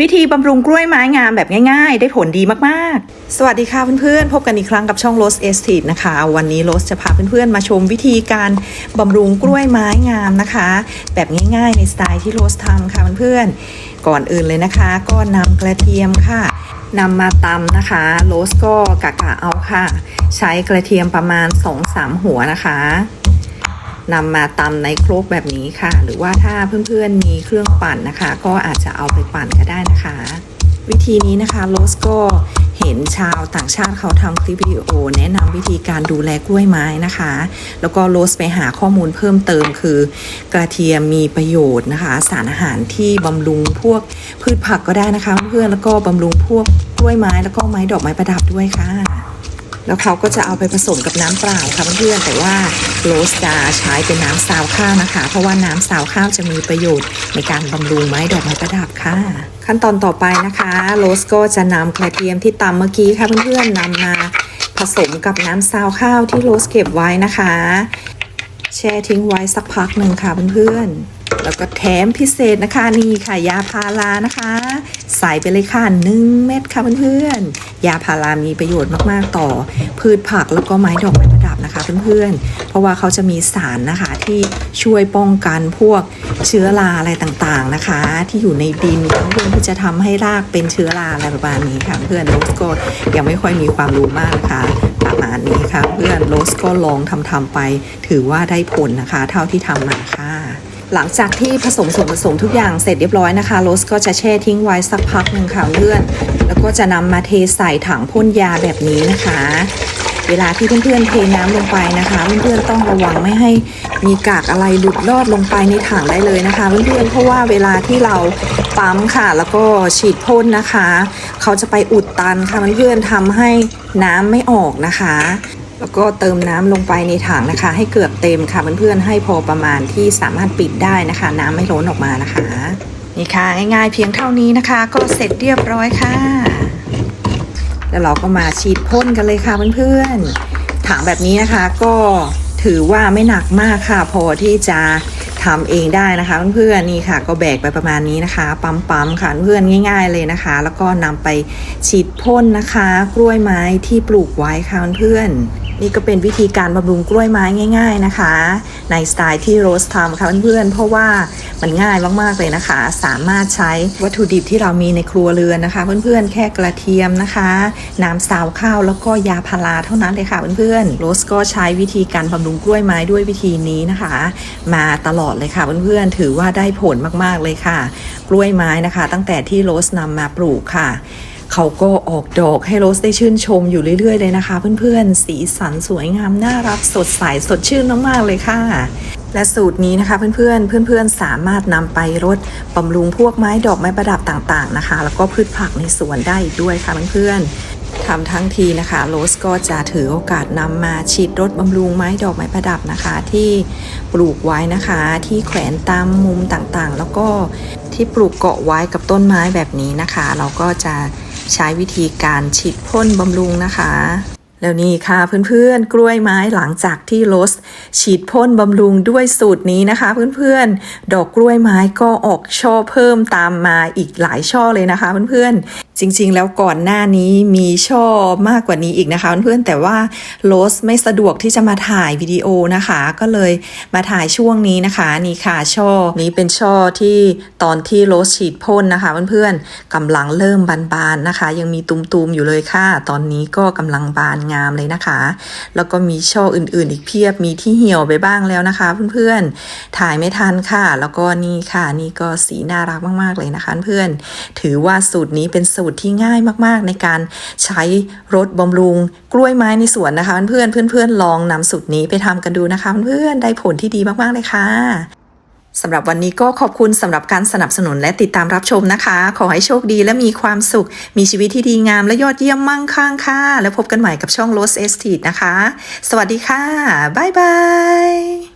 วิธีบำรุงกล้วยไม้งามแบบง่ายๆ ได้ผลดีมากๆ สวัสดีค่ะเพื่อนๆ พบกันอีกครั้งกับช่อง Rose Estate นะคะ วันนี้ Rose จะพาเพื่อนๆ มาชมวิธีการบำรุงกล้วยไม้งามนะคะ แบบง่ายๆ ในสไตล์ที่ Rose ทำค่ะเพื่อนๆ ก่อนอื่นเลยนะคะ ก็นำกระเทียมค่ะนำมาตำนะคะ โรสก็กะกะเอาค่ะ ใช้กระเทียมประมาณ 2-3 หัวนะคะ นำมาตำในครกแบบนี้ค่ะ หรือว่าถ้าเพื่อนๆมีเครื่องปั่นนะคะ ก็อาจจะเอาไปปั่นก็ได้นะคะ วิธีนี้นะคะโรสก็เห็นชาวต่างชาติเขาทำคลิปวิดีโอ แนะนำวิธีการดูแลกล้วยไม้นะคะ แล้วก็โรสไปหาข้อมูลเพิ่มเติมคือ กระเทียมมีประโยชน์นะคะ สารอาหารที่บำรุงพวกพืชผักก็ได้นะคะ เพื่อนแล้วก็บำรุงพวกกล้วยไม้แล้วก็ไม้ดอกไม้ประดับด้วยค่ะ แล้วเขาก็จะเอาไปผสมกับน้ำเปล่าค่ะเพื่อนๆแต่ว่าโรสจะใช้เป็นน้ำซาวข้าวนะคะ เพราะว่าน้ำซาวข้าวจะมีประโยชน์ในการบำรุงไม้ดอกไม้ประดับค่ะ ขั้นตอนต่อไปนะคะโรสก็จะนำกระเทียมที่ตำเมื่อกี้ค่ะเพื่อนๆนำมาผสมกับน้ำซาวข้าวที่โรสเก็บไว้นะคะ แช่ทิ้งไว้สักพักหนึ่งค่ะเพื่อนๆ แล้วก็แถมพิเศษนะคะนี่ค่ะยาพารานะคะ ใส่ไปเลยค่ะหนึ่งเม็ดค่ะเพื่อนๆ ยาพารามีประโยชน์มากๆต่อ พืชผักแล้วก็ไม้ดอกไม้ประดับนะคะเพื่อนๆ เพราะว่าเขาจะมีสารนะคะที่ช่วยป้องกันพวกเชื้อราอะไรต่างๆนะคะ ที่อยู่ในดินเพื่อนๆที่จะทำให้รากเป็นเชื้อราอะไรประมาณนี้ค่ะเพื่อนโรสก็ยังไม่ค่อยมีความรู้มากนะคะาณนี้ค่ะ เพื่อนโรสก็ลองทำทำๆไป ถือว่าได้ผลนะคะ เท่าที่ทำมาค่ะหลังจากที่ผสมส่วนผสมทุกอย่างเสร็จเรียบร้อยนะคะโรสก็จะแช่ทิ้งไว้สักพักหนึ่งค่ะเพื่อน แล้วก็จะนำมาเทใส่ถังพ่นยาแบบนี้นะคะ เวลาที่เพื่อนๆเทน้ำลงไปนะคะ เพื่อนๆต้องระวังไม่ให้มีกากอะไรหลุดลอดลงไปในถังได้เลยนะคะ เพื่อนๆเพราะว่าเวลาที่เราปั๊มค่ะ แล้วก็ฉีดพ่นนะคะ เขาจะไปอุดตันค่ะเพื่อนๆทำให้น้ำไม่ออกนะคะ แล้วก็เติมน้ำลงไปในถังนะคะ ให้เกือบเต็มค่ะเพื่อนๆให้พอประมาณที่สามารถปิดได้นะคะ น้ำไม่ล้นออกมานะคะนี่ค่ะง่ายๆเพียงเท่านี้นะคะ ก็เสร็จเรียบร้อยค่ะ แล้วเราก็มาฉีดพ่นกันเลยค่ะเพื่อนๆถังแบบนี้นะคะก็ถือว่าไม่หนักมากค่ะ พอที่จะทำเองได้นะคะเพื่อนๆนี่ค่ะ ก็แบกไปประมาณนี้นะคะ ปั๊มๆค่ะเพื่อนง่าย ๆเลยนะคะ แล้วก็นำไปฉีดพ่นนะคะ กล้วยไม้ที่ปลูกไว้ค่ะเพื่อนๆ นี่ก็เป็นวิธีการบำรุงกล้วยไม้ง่าย ๆนะคะ ในสไตล์ที่โรสทำค่ะเพื่อนๆเพราะว่ามันง่ายมากๆเลยนะคะ สามารถใช้วัตถุดิบที่เรามีในครัวเรือนนะคะ เพื่อนๆแค่กระเทียมนะคะ น้ำซาวข้าวแล้วก็ยาพาราเท่านั้นเลยค่ะเพื่อนๆโรสก็ใช้วิธีการบำรุงกล้วยไม้ด้วยวิธีนี้นะคะ มาตลอดเลยค่ะเพื่อนๆถือว่าได้ผลมากๆเลยค่ะ กล้วยไม้นะคะ ตั้งแต่ที่โรสนำมาปลูกค่ะ เขาก็ออกดอกให้โรสได้ชื่นชมอยู่เรื่อยๆเลยนะคะ เพื่อนๆ สีสันสวยงามน่ารักสดใสสดชื่นมากๆเลยค่ะ และสูตรนี้นะคะเพื่อนๆเพื่อนๆสามารถนำไปรดบำรุงพวกไม้ดอกไม้ประดับต่างๆนะคะ แล้วก็พืชผักในสวนได้อีกด้วยค่ะเพื่อนๆทำทั้งทีนะคะโรสก็จะถือโอกาสนำมาฉีดรดบำรุงไม้ดอกไม้ประดับนะคะ ที่ปลูกไว้นะคะที่แขวนตามมุมต่างๆ แล้วก็ที่ปลูกเกาะไว้กับต้นไม้แบบนี้นะคะ เราก็จะ ใช้วิธีการฉีดพ่นบำรุงนะคะแล้วนี่ค่ะเพื่อนๆกล้วยไม้หลังจากที่โรสฉีดพ่นบำรุงด้วยสูตรนี้นะคะ เพื่อนๆ ดอกกล้วยไม้ก็ออกช่อเพิ่มตามมาอีกหลายช่อเลยนะคะ เพื่อนๆจริงๆ แล้วก่อนหน้านี้มีช่อมากกว่านี้อีกนะคะเพื่อนๆแต่ว่าโรสไม่สะดวกที่จะมาถ่ายวิดีโอนะคะ ก็เลยมาถ่ายช่วงนี้นะคะนี่ค่ะช่อนี้เป็นช่อที่ตอนที่โรสฉีดพ่นนะคะเพื่อนๆกำลังเริ่มบานๆนะคะ ยังมีตุมๆอยู่เลยค่ะ ตอนนี้ก็กำลังบานงามเลยนะคะ แล้วก็มีช่ออื่นๆ อีกเพียบมีที่เหี่ยวไปบ้างแล้วนะคะ เพื่อนๆถ่ายไม่ทันค่ะ แล้วก็นี่ค่ะนี่ก็สีน่ารักมากๆเลยนะคะ เพื่อนถือว่าสูตรนี้เป็นสููตรที่ง่ายมากๆ ในการใช้รถบำรุงกล้วยไม้ในสวนนะคะ เพื่อนเพื่อนๆลองนำสูตรนี้ไปทำกันดูนะคะ เพื่อนๆได้ผลที่ดีมากๆเลยค่ะสำหรับวันนี้ก็ขอบคุณสำหรับการสนับสนุนและติดตามรับชมนะคะ ขอให้โชคดีและมีความสุข มีชีวิตที่ดีงามและยอดเยี่ยมมั่งคั่งค่ะ แล้วพบกันใหม่กับช่อง Rose Estate นะคะ สวัสดีค่ะ บ๊ายบาย